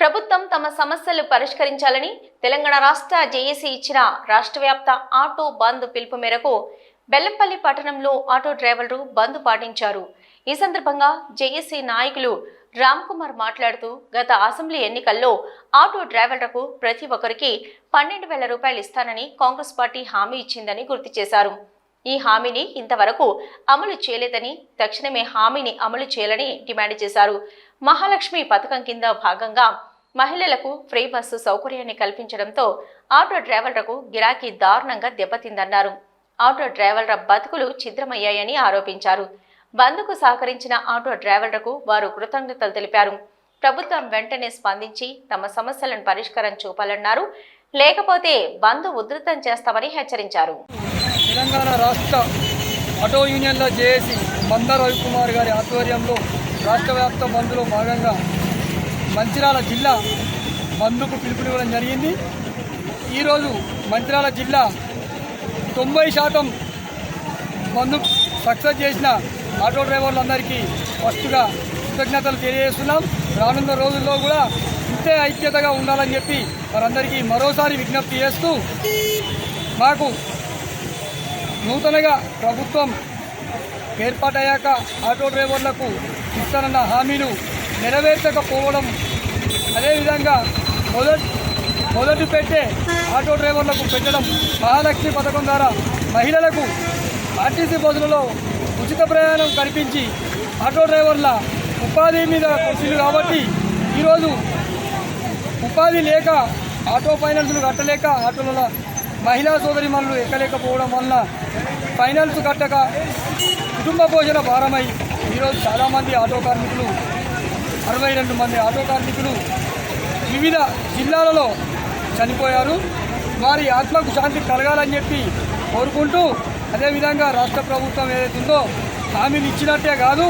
ప్రభుత్వం తమ సమస్యలు పరిష్కరించాలని తెలంగాణ రాష్ట్ర జేఏసీ ఇచ్చిన రాష్ట్ర వ్యాప్త ఆటో బంద్ పిలుపు మేరకు బెల్లంపల్లి పట్టణంలో ఆటో డ్రైవర్లు బంద్ పాటించారు. ఈ సందర్భంగా జేఏసీ నాయకులు రామ్ కుమార్ మాట్లాడుతూ గత అసెంబ్లీ ఎన్నికల్లో ఆటో డ్రైవర్లకు ప్రతి ఒక్కరికి పన్నెండు వేల రూపాయలు ఇస్తానని కాంగ్రెస్ పార్టీ హామీ ఇచ్చిందని గుర్తు చేశారు. ఈ హామీని ఇంతవరకు అమలు చేయలేదని తక్షణమే హామీని అమలు చేయాలని డిమాండ్ చేశారు. మహాలక్ష్మి పథకం కింద భాగంగా మహిళలకు ఫ్రీ బస్సు సౌకర్యాన్ని కల్పించడంతో ఆటో డ్రైవర్లకు గిరాకీ దారుణంగా దెబ్బతిందన్నారు. ఆటో డ్రైవర్ల బతుకులు ఛిద్రమయ్యాయని ఆరోపించారు. బంద్కు సహకరించిన ఆటో డ్రైవర్లకు వారు కృతజ్ఞతలు తెలిపారు. ప్రభుత్వం వెంటనే స్పందించి తమ సమస్యలను పరిష్కారం చూపాలన్నారు. లేకపోతే బంద్ ఉధృతం చేస్తామని హెచ్చరించారు. తెలంగాణ రాష్ట్ర ఆటో యూనియన్ల జేఏసీ మంద రవికుమార్ గారి ఆధ్వర్యంలో రాష్ట్ర వ్యాప్త బంద్లో భాగంగా మంచిర్యాల జిల్లా బంధుకు పిలుపునివ్వడం జరిగింది. ఈరోజు మంచిర్యాల జిల్లా తొంభై శాతం బంధు సక్సెస్ చేసిన ఆటో డ్రైవర్లందరికీ ఫస్ట్గా కృతజ్ఞతలు తెలియజేస్తున్నాం. రానున్న రోజుల్లో కూడా ఇంతే ఐక్యతగా ఉండాలని చెప్పి వారందరికీ మరోసారి విజ్ఞప్తి చేస్తూ మాకు నూతనగా ప్రభుత్వం ఏర్పాటయ్యాక ఆటో డ్రైవర్లకు ఇస్తానన్న హామీలు నెరవేర్చకపోవడం అదేవిధంగా మొదటి మొదటి పెట్టే ఆటో డ్రైవర్లకు పెట్టడం మహాలక్ష్మి పథకం ద్వారా మహిళలకు ఆర్టీసీ బస్సులలో ఉచిత ప్రయాణం కల్పించి ఆటో డ్రైవర్ల ఉపాధి మీద కొట్టింది కాబట్టి ఈరోజు ఉపాధి లేక ఆటో ఫైనాన్స్లు కట్టలేక ఆటోల మహిళా సోదరి మనులు ఎక్కలేకపోవడం వలన ఫైనాన్స్ కట్టక కుటుంబ పోషణ భారమై ఈరోజు చాలామంది ఆటో కార్మికులు అరవై రెండు మంది ఆటో కార్మికులు వివిధ జిల్లాలలో చనిపోయారు. వారి ఆత్మకు శాంతి కలగాలని చెప్పి కోరుకుంటూ అదేవిధంగా రాష్ట్ర ప్రభుత్వం ఏదైతుందో హామీలు ఇచ్చినట్టే కాదు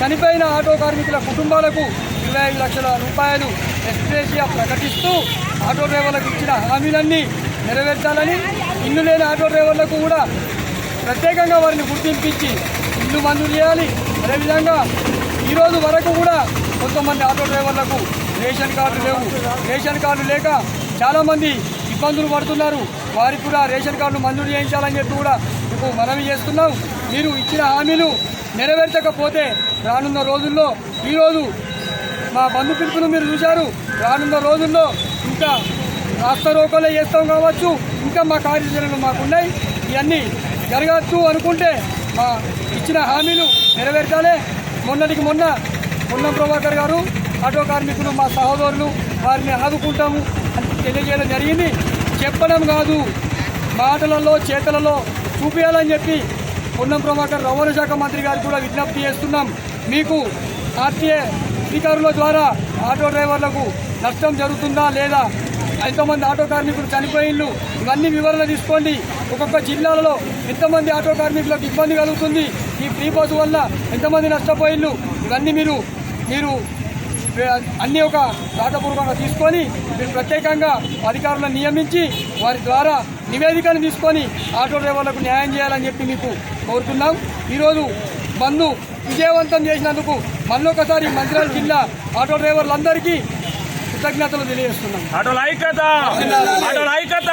చనిపోయిన ఆటో కార్మికుల కుటుంబాలకు ఇరవై ఐదు లక్షల రూపాయలు ఎక్స్ప్రేషియా ప్రకటిస్తూ ఆటో డ్రైవర్లకు ఇచ్చిన హామీలన్నీ నెరవేర్చాలని ఇల్లు లేని ఆటో డ్రైవర్లకు కూడా ప్రత్యేకంగా వారిని గుర్తింపించి ఇల్లు మంజూరు చేయాలి. అదేవిధంగా ఈరోజు వరకు కూడా కొంతమంది ఆటో డ్రైవర్లకు రేషన్ కార్డు లేవు. రేషన్ కార్డు లేక చాలామంది ఇబ్బందులు పడుతున్నారు. వారికి కూడా రేషన్ కార్డును మంజూరు చేయించాలని చెప్పి కూడా మీకు మనవి చేస్తున్నాం. మీరు ఇచ్చిన హామీలు నెరవేర్చకపోతే రానున్న రోజుల్లో ఈరోజు మా బంధు పిలుపును మీరు చూశారు. రానున్న రోజుల్లో ఇంకా రాష్ట్ర రోకలే చేస్తాం కావచ్చు. ఇంకా మా కార్యాచరణలు మాకున్నాయి ఇవన్నీ జరగచ్చు అనుకుంటే మా ఇచ్చిన హామీలు నెరవేర్చాలి. మొన్నటికి మొన్న పొన్నం ప్రభాకర్ గారు ఆటో కార్మికులు మా సహోదరులు వారిని ఆదుకుంటాము అని తెలియజేయడం జరిగింది. చెప్పడం కాదు మాటలలో చేతలలో చూపించాలని చెప్పి పొన్నం ప్రభాకర్ రవాణా శాఖ మంత్రి గారికి కూడా విజ్ఞప్తి చేస్తున్నాం. మీకు ఆర్టీఏ అధికారుల ద్వారా ఆటో డ్రైవర్లకు నష్టం జరుగుతుందా లేదా? ఎంతమంది ఆటో కార్మికులు చనిపోయిళ్ళు ఇవన్నీ వివరణ తీసుకోండి. ఒక్కొక్క జిల్లాలలో ఎంతమంది ఆటో కార్మికులకు ఇబ్బంది కలుగుతుంది. ఈ ఫ్రీ బస్సు వల్ల ఎంతమంది నష్టపోయిళ్ళు ఇవన్నీ మీరు మీరు అన్ని ఒక రాతపూర్వకంగా తీసుకొని మీరు ప్రత్యేకంగా అధికారులను నియమించి వారి ద్వారా నివేదికను తీసుకొని ఆటో డ్రైవర్లకు న్యాయం చేయాలని చెప్పి మీకు కోరుతున్నాం. ఈరోజు బంద్ విజయవంతం చేసినందుకు మళ్ళొకసారి మంచిర్యాల జిల్లా ఆటో డ్రైవర్లందరికీ కృతజ్ఞతలు తెలియజేస్తున్నాం. ఆటోల ఐక్యత! ఆటోల ఐక్యత!